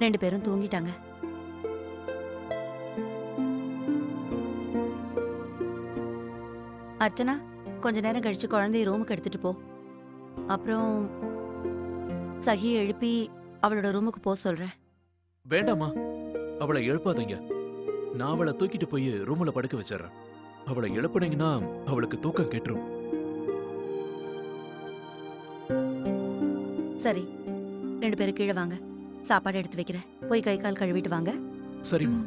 ரெண்டு பேரும் தூங்கிட்டாங்க. அர்ச்சனா கொஞ்ச நேரம் கழிச்சு குழந்தைய ரூமுக்கு எடுத்துட்டு போ. அப்புறம் சகியை எழுப்பி அவளோட ரூமுக்கு போக சொல்றேன் வேண்டாமா அவளை எழுப்பாதீங்க. நான் அவளை தூக்கிட்டு போய் ரூம்ல படுக்க வச்சிடுறேன். அவளை எழுப்புனீங்கன்னா அவளுக்கு தூக்கம் கெட்டுரும். சரி. ரெண்டு பேரும் கீழே வாங்க. சாப்பாடு எடுத்து வைக்கிறேன். போய் கை கால் கழுவிட்டு வாங்க. சரிம்மா.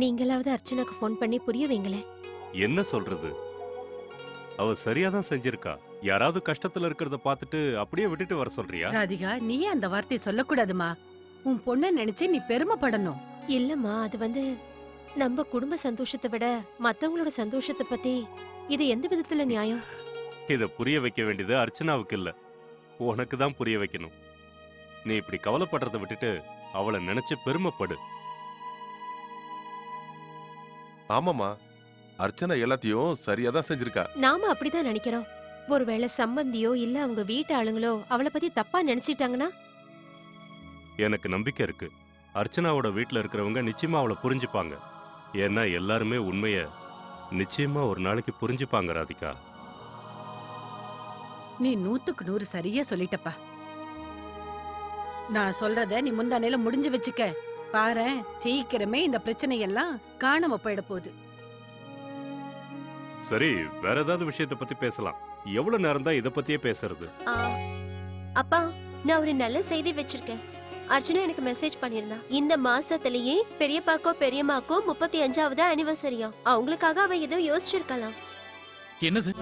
நீங்களாவது அர்ச்சனாக்கு ஃபோன் பண்ணி புரிய வைங்களேன். என்ன சொல்றது? அவ சரியா தான் செஞ்சிருக்கா. யாராவது கஷ்டத்துல இருக்கிறத பார்த்துட்டு அப்படியே விட்டுட்டு வர சொல்றியா? ராதிகா நீ அந்த வார்த்தை சொல்லக்கூடாதுமா. உன் பொண்ண நினைச்சு நீ பெருமைப்படணும். இல்லம்மா அது வந்து நம்ம குடும்ப சந்தோஷத்தை விட மத்தவங்களோட சந்தோஷத்தை பத்தி இது எந்த விதத்துல நியாயம்? இத புரிய வைக்க வேண்டியது அர்ச்சனாவுக்கு இல்ல. உனக்கு தான் புரிய வைக்கணும். நீ இப்படி கவலைப்படுறத விட்டுட்டு அவளை நினைச்சு பெருமைப்படு. ஆமாமா அர்ச்சனா எல்லாத்தையும் சரியா தான் செஞ்சிருக்கா. நாம அப்படிதான் நினைக்கிறோம். ஒருவேளை சம்பந்தியோ இல்ல அவங்க வீட்டு ஆளுங்களோ அவளை பத்தி தப்பா நினைச்சிட்டாங்கன்னா? எனக்கு நம்பிக்கை இருக்கு. அர்ச்சனாவோட வீட்ல இருக்கிறவங்க நிச்சயமா அவளை புரிஞ்சுப்பாங்க. ஏன்னா எல்லாருமே உண்மைய நிச்சயமா ஒரு நாளைக்கு புரிஞ்சுப்பாங்க ராதிகா. நீ நூத்துக்கு நூறு சரியா சொல்லிட்டப்பா. நான் சொல்றத நீ முந்தானையில முடிஞ்சு வச்சுக்க. பாரேன் சீக்கிரமே இந்த பிரச்சனை எல்லாம் காணாம போயிட போகுது. சரி வேற ஏதாவது விஷயத்தை பத்தி பேசலாம். எவ்வளவு நேரம் தான் இத பத்தியே பேசுறது? ஆ, அப்பா நான் ஒரு நல்ல செய்தி வச்சிருக்கேன். அர்ச்சனா எனக்கு மெசேஜ் பண்ணிருந்தா இந்த மாசத்திலேயே பெரியப்பாக்கோ பெரியம்மாக்கோ முப்பத்தி அஞ்சாவது அனிவர்சரியா அவங்களுக்காக அவ ஏதோ யோசிச்சிருக்கலாம். என்னது?